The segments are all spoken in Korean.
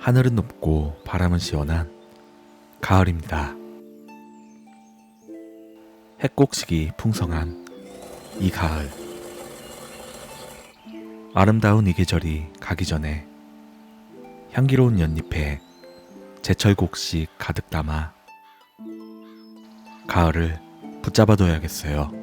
하늘은 높고 바람은 시원한 가을입니다. 핵곡식이 풍성한 이 가을. 아름다운 이 계절이 가기 전에 향기로운 연잎에 제철 곡식 가득 담아 가을을 붙잡아둬야겠어요.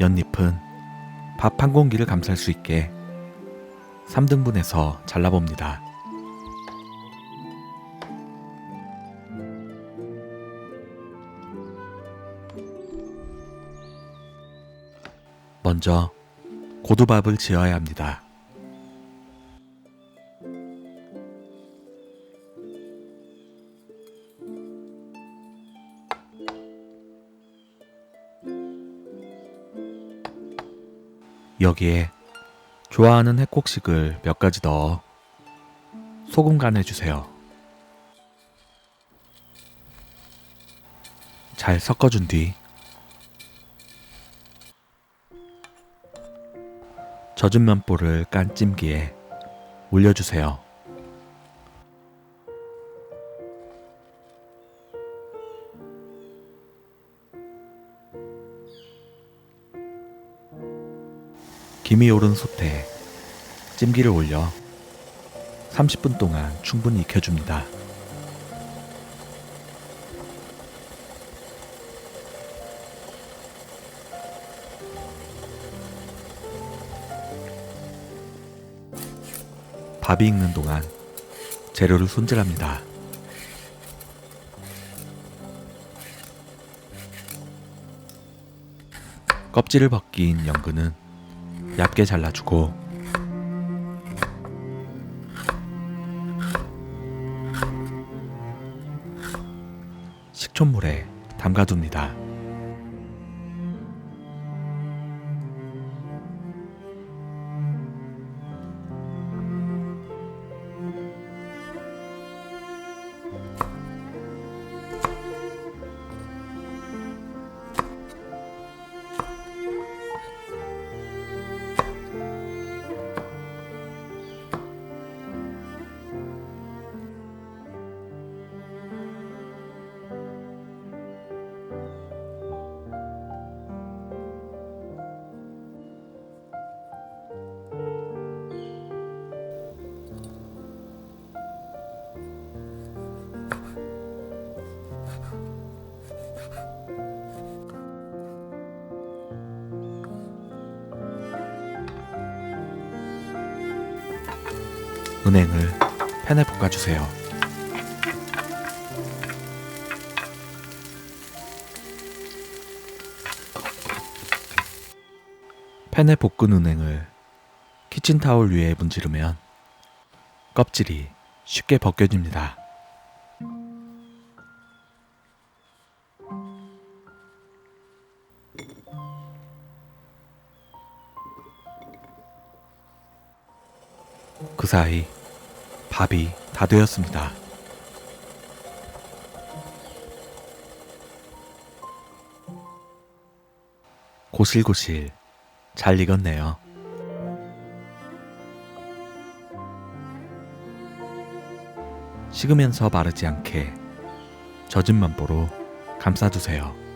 연잎은 밥 한 공기를 감쌀 수 있게 3등분해서 잘라봅니다. 먼저 고두밥을 지어야 합니다. 여기에 좋아하는 핵곡식을 몇 가지 넣어 소금 간해 주세요. 잘 섞어준 뒤 젖은 면보를 깐 찜기에 올려주세요. 김이 오른 솥에 찜기를 올려 30분 동안 충분히 익혀줍니다. 밥이 익는 동안 재료를 손질합니다. 껍질을 벗긴 연근은 얇게 잘라주고 식초물에 담가둡니다. 은행을 팬에 볶아주세요. 팬에 볶은 은행을 키친타올 위에 문지르면 껍질이 쉽게 벗겨집니다. 그 사이 밥이 다 되었습니다. 고실고실 잘 익었네요. 식으면서 마르지 않게 젖은 면보로 감싸주세요.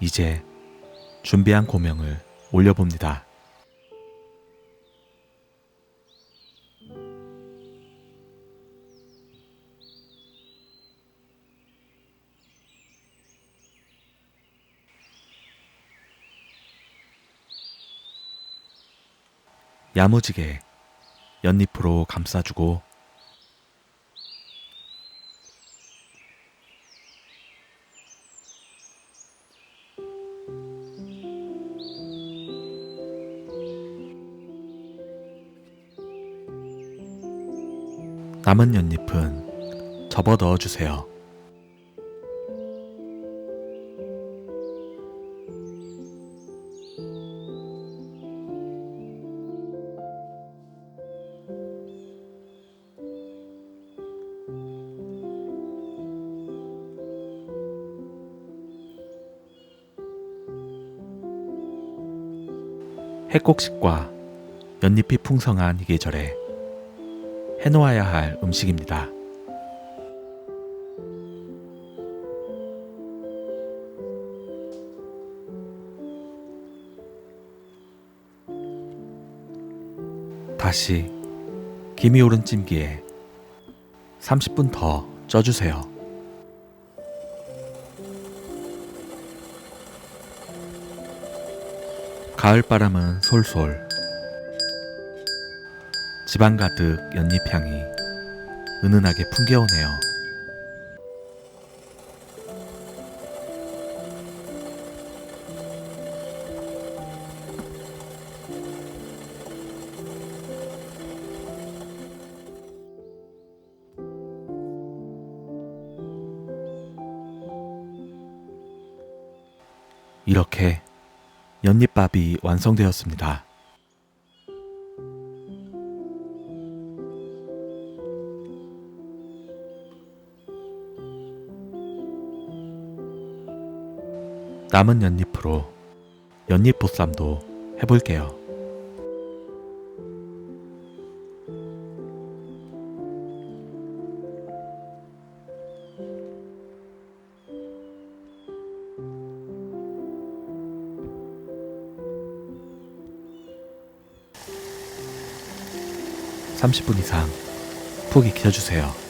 이제 준비한 고명을 올려봅니다. 야무지게 연잎으로 감싸주고 남은 연잎은 접어 넣어 주세요. 해곡식과 연잎이 풍성한 이 계절에 해놓아야 할 음식입니다. 다시 김이 오른 찜기에 30분 더 쪄주세요. 가을 바람은 솔솔 집안 가득 연잎향이 은은하게 풍겨오네요. 이렇게 연잎밥이 완성되었습니다. 남은 연잎으로 연잎 보쌈도 해볼게요. (30분) 이상 푹 익혀주세요.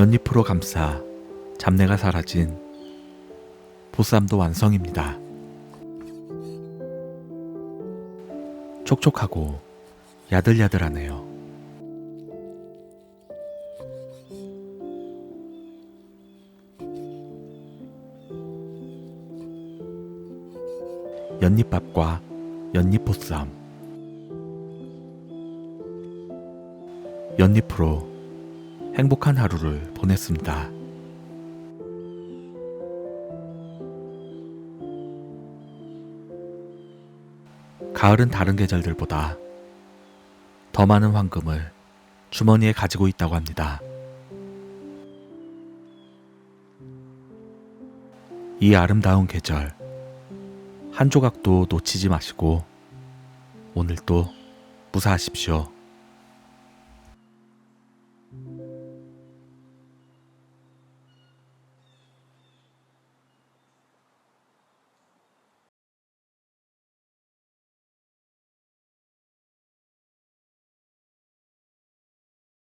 연잎으로 감싸 잡내가 사라진 보쌈도 완성입니다. 촉촉하고 야들야들하네요. 연잎밥과 연잎보쌈 연잎으로 행복한 하루를 보냈습니다. 가을은 다른 계절들보다 더 많은 황금을 주머니에 가지고 있다고 합니다. 이 아름다운 계절, 한 조각도 놓치지 마시고 오늘도 무사하십시오.